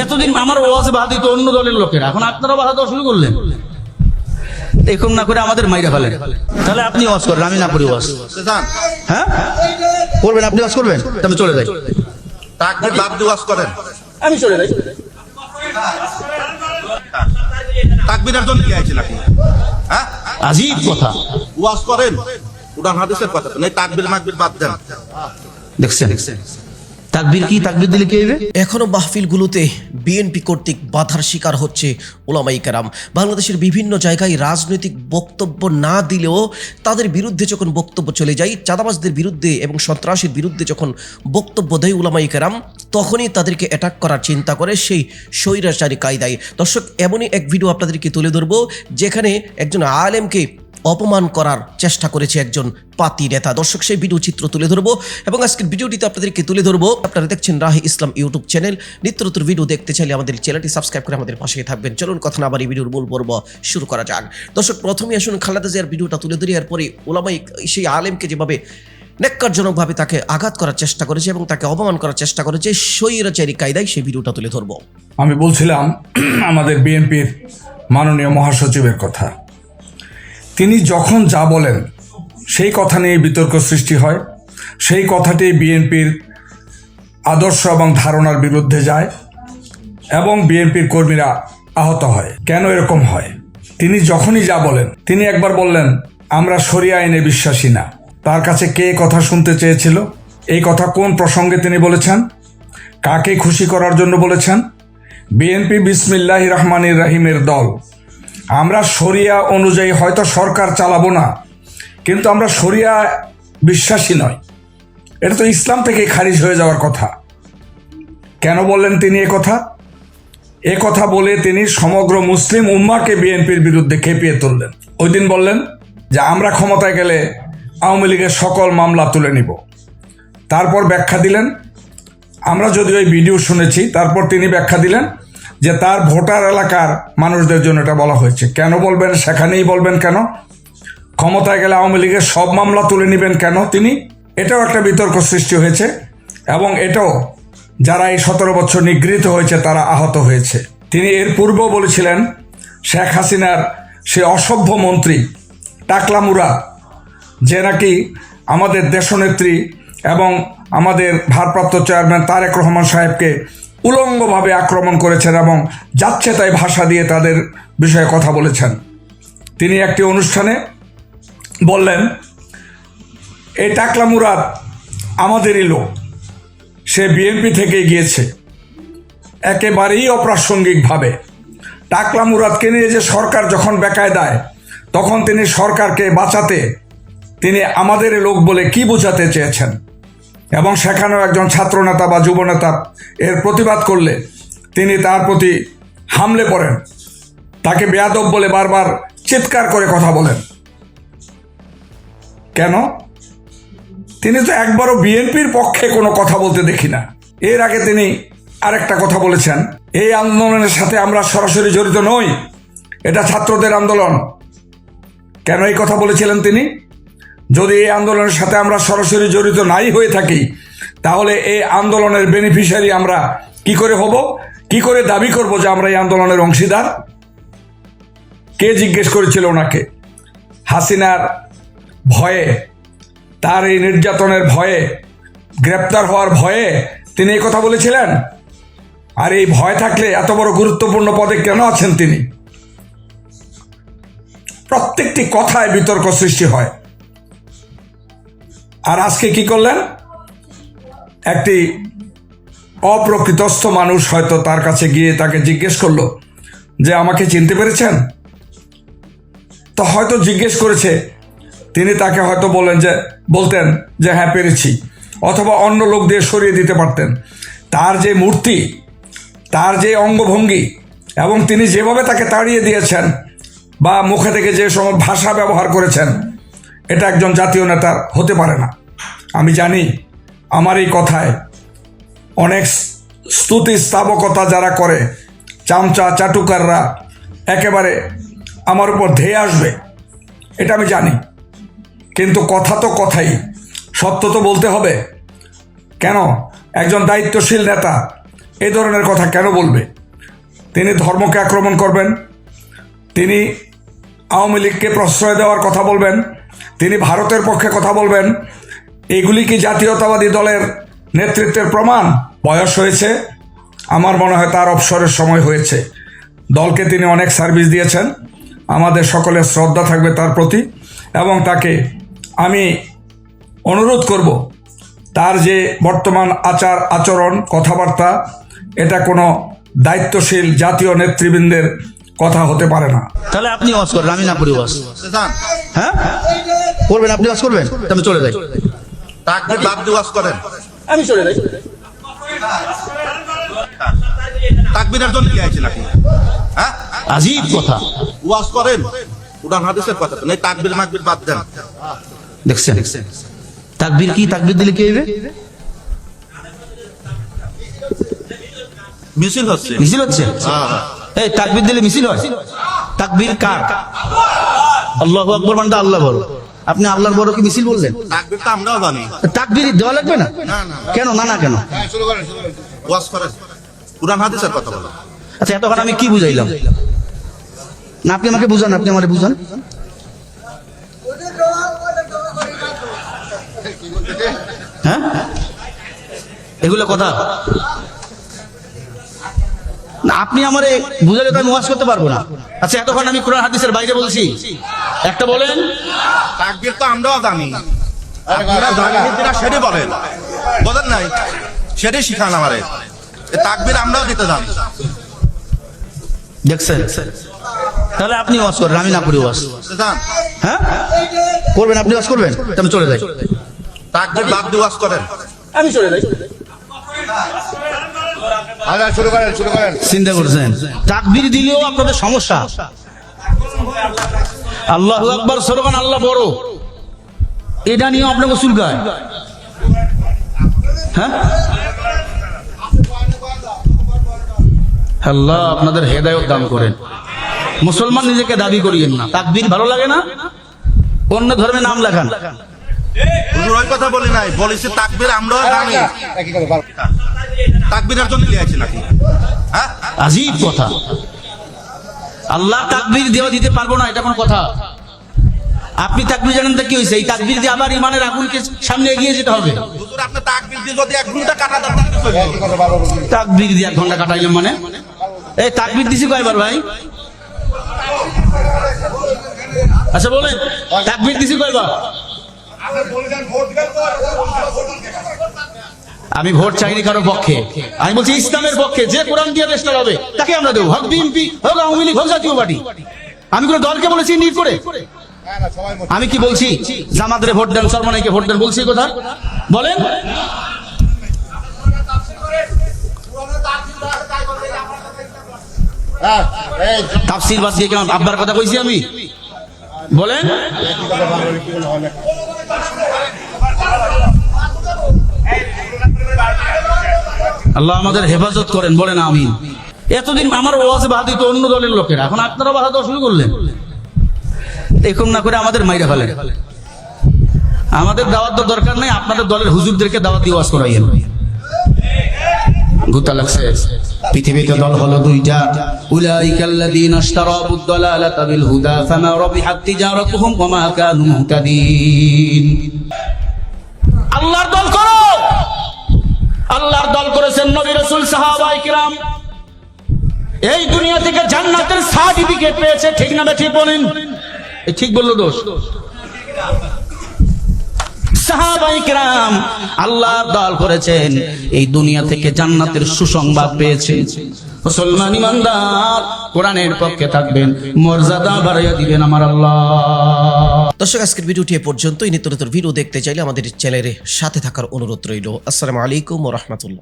এতদিন আমার ওয়াজে বাধা দিত অন্য দলের লোকেরা। এখন আপনারা বাধা দেওয়া শুরু করলেন? এরকম না করে আমাদের মাইরা ফেলেন। তাহলে আপনি ওয়াজ করেন আমি না করি ওয়াজ। হ্যাঁ? করবেন আপনি ওয়াজ করবেন? আমি চলে যাই। দিয়ে ওয়াজ করেন। আমি চলে যাই। তাকবিরের জন্য কি আইছেন আপনি? হ্যাঁ? আজীব কথা। ওয়াজ করেন? উড়ান হাদিসের কথা এই তাকবির মাকবির বাদ দেন। দেখছেন? তাকবীর কি? তাকবীর দিলে কি হইবে এখনও মাহফিলগুলোতে বিএনপি কর্তৃক বাধার শিকার হচ্ছে ওলামাই কারাম। বাংলাদেশের বিভিন্ন জায়গায় রাজনৈতিক বক্তব্য না দিলেও তাদের বিরুদ্ধে যখন বক্তব্য চলে যায়, চাঁদাবাজদের বিরুদ্ধে এবং সন্ত্রাসের বিরুদ্ধে যখন বক্তব্য দেয় ওলামাই কারাম, তখনই তাদেরকে অ্যাটাক করার চিন্তা করে সেই স্বৈরাচারী কায়দায়। দর্শক, এমনই এক ভিডিও আপনাদেরকে তুলে ধরবো, যেখানে একজন আলেমকে অপমান করার চেষ্টা করেছে একজন পাতি নেতা। দর্শক, সেই ভিডিও চিত্র তুলে ধরবো এবং আজকের ভিডিওটিতে আপনাদেরকে তুলে ধরবো। আপনারা দেখছেন রাহি ইসলাম ইউটিউব চ্যানেল। নিত্য নতুন ভিডিও দেখতে চাইলে আমাদের চ্যানেলটি সাবস্ক্রাইব করে আমাদের পাশে থাকবেন। চলুন কথা না আবার এই ভিডিওর মূল পর্ব শুরু করা যাক। দর্শক প্রথমে আসুন খালেদা জিয়ার ভিডিওটা তুলে ধরি। এরপরে ওলামাই সেই আলেমকে যেভাবে নেককারজনকভাবে তাকে আঘাত করার চেষ্টা করেছে এবং তাকে অপমান করার চেষ্টা করেছে স্বৈরাচারী কায়দায় সেই ভিডিওটা তুলে ধরবো। আমি বলছিলাম, আমাদের বিএনপির মাননীয় মহাসচিবের কথা। তিনি যখন যা বলেন, সেই কথা নিয়ে বিতর্ক সৃষ্টি হয়। সেই কথাটি বিএনপির আদর্শ এবং ধারণার বিরুদ্ধে যায় এবং বিএনপির কর্মীরা আহত হয়। কেন এরকম হয়? তিনি যখনই যা বলেন, তিনি একবার বললেন, আমরা সরিয়া আইনে বিশ্বাসী না। তার কাছে কে কথা শুনতে চেয়েছিল? এই কথা কোন প্রসঙ্গে তিনি বলেছেন? কাকে খুশি করার জন্য বলেছেন? বিএনপি বিসমিল্লাহ রহমানির রাহিমের দল আমরা শরিয়া অনুযায়ী হয়তো সরকার চালাবো না, কিন্তু আমরা শরিয়া বিশ্বাসী নয়। এটা তো ইসলাম থেকে খারিজ হয়ে যাওয়ার কথা। কেন বললেন তিনি কথা? এ কথা বলে তিনি সমগ্র মুসলিম উম্মাকে বিএনপির বিরুদ্ধে খেপিয়ে তুললেন। ওই দিন বললেন যে, আমরা ক্ষমতায় গেলে আওয়ামী লীগের সকল মামলা তুলে নিব। তারপর ব্যাখ্যা দিলেন। আমরা যদি ওই ভিডিও শুনেছি, তারপর তিনি ব্যাখ্যা দিলেন যে তার ভোটার এলাকার মানুষদের জন্য এটা বলা হয়েছে। কেন বলবেন? সেখানেই বলবেন কেন? ক্ষমতায় গেলে আওয়ামী লীগের সব মামলা তুলে নেবেন কেন তিনি? এটাও একটা বিতর্ক সৃষ্টি হয়েছে এবং এটাও যারা এই সতেরো বছর নিগৃহীত হয়েছে, তারা আহত হয়েছে। তিনি এর পূর্বেও বলেছিলেন, শেখ হাসিনার সে অসভ্য মন্ত্রী টাকলামুরা যে নাকি আমাদের দেশনেত্রী এবং আমাদের ভারপ্রাপ্ত চেয়ারম্যান তারেক রহমান সাহেবকে উলঙ্গভাবে আক্রমণ করেছেন এবং যাচ্ছে তাই ভাষা দিয়ে তাদের বিষয়ে কথা বলেছেন। তিনি একটি অনুষ্ঠানে বললেন, এই টাকলা মুরাদ আমাদেরই লোক। সে বিএনপি থেকে গিয়েছে। একেবারেই অপ্রাসঙ্গিকভাবে। টাকলা মুরাদকে নিয়ে যে সরকার যখন বেকায় দেয় তখন তিনি সরকারকে বাঁচাতে তিনি আমাদের লোক বলে কি বোঝাতে চেয়েছেন? এবং সেখানেও একজন ছাত্রনেতা বা যুবনেতা এর প্রতিবাদ করলে তিনি তার প্রতি হামলে পড়েন। তাকে বেয়াদব বলে বারবার চিৎকার করে কথা বলেন। কেন? তিনি তো একবারও বিএনপির পক্ষে কোনো কথা বলতে দেখি না। এর আগে তিনি আরেকটা কথা বলেছেন, এই আন্দোলনের সাথে আমরা সরাসরি জড়িত নই। এটা ছাত্রদের আন্দোলন। কেন এই কথা বলেছিলেন তিনি? যদি এই আন্দোলনের সাথে আমরা সরাসরি জড়িত নাই হয়ে থাকি, তাহলে এই আন্দোলনের বেনিফিশিয়ারি আমরা কি করে হব? কি করে দাবি করব যে আমরা এই আন্দোলনের অংশীদার? কে জিজ্ঞেস করেছিল ওনাকে? হাসিনার ভয়ে, তার এই নির্যাতনের ভয়ে, গ্রেপ্তার হওয়ার ভয়ে তিনি এই কথা বলেছিলেন? আর এই ভয় থাকলে এত বড় গুরুত্বপূর্ণ পদে কেন আছেন তিনি? প্রত্যেকটি কথায় বিতর্ক সৃষ্টি হয়। আর আজকে কি করলেন? একটি অপ্রকৃতস্থ মানুষ হয়তো তার কাছে গিয়ে তাকে জিজ্ঞেস করল যে, আমাকে চিনতে পেরেছেন? তো হয়তো জিজ্ঞেস করেছে। তিনি তাকে হয়তো বলেন যে, বলতেন যে হ্যাঁ পেরেছি। অথবা অন্য লোক দিয়ে সরিয়ে দিতে পারতেন। তার যে মূর্তি, তার যে অঙ্গভঙ্গি এবং তিনি যেভাবে তাকে তাড়িয়ে দিয়েছেন বা মুখে থেকে যে সময় ভাষা ব্যবহার করেছেন এটা একজন জাতীয় নেতার হতে পারে না। আমি জানি আমার এই কথায় অনেক স্তুতি স্থাবকতা যারা করে, চামচা, চাটুকাররা, একেবারে আমার উপর ধেয়ে আসবে, এটা আমি জানি। কিন্তু কথা তো কথাই, সত্য তো বলতে হবে। কেন? একজন দায়িত্বশীল নেতা এই ধরনের কথা কেন বলবে? তিনি ধর্মকে আক্রমণ করবেন, তিনি আওয়ামী লীগকে প্রশ্রয় দেওয়ার কথা বলবেন তিনি ভারতের পক্ষে কথা বলবেন। এগুলি কি জাতীয়তাবাদী দলের নেতৃত্বের প্রমাণ? বয়স হয়েছে। আমার মনে হয় তার অবসরের সময় হয়েছে। দলকে তিনি অনেক সার্ভিস দিয়েছেন। আমাদের সকলের শ্রদ্ধা থাকবে তার প্রতি এবং তাকে আমি অনুরোধ করব তার যে বর্তমান আচার আচরণ কথাবার্তা এটা কোনো দায়িত্বশীল জাতীয় নেতৃবৃন্দের কথা হতে পারে না। তাহলে আপনি ওয়াজ করেন আমি না করি ওয়াজ। হ্যাঁ? করবেন আপনি ওয়াজ করবেন? তা আমি চলে যাই। তাকবির বাদ দিয়ে ওয়াজ করেন। আমি চলে যাই তাকবিরের জন্য হ্যাঁ? আজীব কথা। ওয়াজ করেন? উড়ান হাদিসের কথা তো। তাকবির মাকবির বাদ দেন। দেখছেন? তাকবীর কি? তাকবীর দিলে কি হইবে মিছিল হচ্ছে। মিছিল হচ্ছে? হ্যাঁ, হ্যাঁ। এই তাকবীর দিলে মিছিল হয়? তাকবীর কার? আল্লাহু আকবার মানে তো আল্লাহ বড় আপনি আল্লাহর বড় কি মিছিল বললেন? তাকবির আমরাও জানি। তাকবীর দেওয়া লাগবে না? কেন? না না কেন? ওয়াজ হাদিসের কথা বলো আচ্ছা এতক্ষণ আমি কি বুঝাইলাম? না আপনি আমাকে বুঝান আপনি আমাকে বুঝান। হ্যাঁ? এগুলো কথা। না আপনি আমারে বুঝালে তো আমি ওয়াজ করতে পারব না। আচ্ছা এতক্ষণ আমি কোরআন হাদিসের বাইরে বলছি। একটা বলেন। তাকবির তো আমরাও জানি। আপনারা জানেন যেটা সেটাই বলেন বলেন নাই? সেটাই শিখান আমারে। তাকবির আমরাও দিতে জানি। দেখছেন? তাহলে আপনি ওয়াজ করেন আমি না করি ওয়াজ। হ্যাঁ? করবেন আপনি ওয়াজ করবেন? আমি চলে যাই। তাকবির বাদ দিয়ে ওয়াজ করেন। আমি চলে যাই। চিন্তা করছেন। তাকবির দিলেও আপনাদের সমস্যা। আল্লাহ আকবর স্লোগান আল্লাহ বড়। এটা নিয়েও আপনাকে চুলকায়। হ্যাঁ? আল্লাহ আপনাদের হেদায়ত দান করেন। মুসলমান নিজেকে দাবি করিয়েন না। তাকবীর ভালো লাগে না? অন্য ধর্মে নাম লেখান। কথা বলি নাই। বলেছি তাকবির আমরাও জানি। তাকবিরের জন্য লিয়ে নাকি? হ্যাঁ? আজীব কথা। আল্লাহ তাকবির দেওয়া দিতে পারব না এটা কোনো কথা। আপনি তাকবীর জানেন তো কি হয়েছে? এই তাকবীর দিয়ে আবার ইমানের আগুনকে সামনে এগিয়ে যেতে হবে। তাকবীর দিয়ে এক ঘণ্টা কাটাইলাম মানে? এই তাকবীর দিছি কয়বার ভাই? আচ্ছা বলেন। তাকবীর দিছি কয়বার? আমি ভোট চাইনি কারও পক্ষে। আমি বলছি ইসলামের পক্ষে, যে কোরআন দিয়ে দেশটা হবে তাকে আমরা দেবো। হোক বিএনপি হোক আওয়ামী লীগ হোক জাতীয় পার্টি। আমি কোনো দলকে বলেছি নিট করে। আমি কি বলছি? জামাতরে ভোট দেন, সরমানাইকে ভোট দেন, বলছি কথা? বলেন। কেমন আব্বার কথা কইছি আমি? বলেন। আল্লাহ আমাদের হেফাজত করেন বলেন আমিন। এতদিন আমার ওয়াজে বাধা অন্য দলের লোকেরা এখন আপনারা বাধা দেওয়া শুরু করলেন। এরকম না করে আমাদের মাইরা ফেলেন। আমাদের দাওয়াত দেওয়ার দরকার নেই আপনাদের দলের হুজুরদেরকে দাওয়াত দিয়ে ওয়াজ করাইয়েন। গুতা লাগছে পৃথিবীতে দল হলো দুইটা। উলাইকাল্লাযীনা ইশতারাবু ad-দালালাতা বিল হুদা ফামা রাবিহাত তিজারাতুহুম ওয়া মা কানু মুহতাদিন। আল্লাহর দল করো! আল্লাহর দল করেছেন নবী রাসূল, সাহাবায়ে কিরাম। এই দুনিয়া থেকে জান্নাতের সার্টিফিকেট পেয়েছে, ঠিক না ঠিক বলেন? ঠিক বলল দোষ। সাহাবাই কিরাম আল্লাহর দল করেছেন, এই দুনিয়া থেকে জান্নাতের সুসংবাদ পেয়েছে। মুসলমান ইমানদার, কোরআনের পক্ষে থাকবেন, মর্যাদা বাড়াইয়া দিবেন আমার আল্লাহ। দর্শক, আজকের ভিডিওটি এ পর্যন্তই। নিত্য নতুন ভিডিও দেখতে চাইলে আমাদের চ্যানেলের সাথে থাকার অনুরোধ রইল। আসসালামু আলাইকুম রহমতুল্লাহ।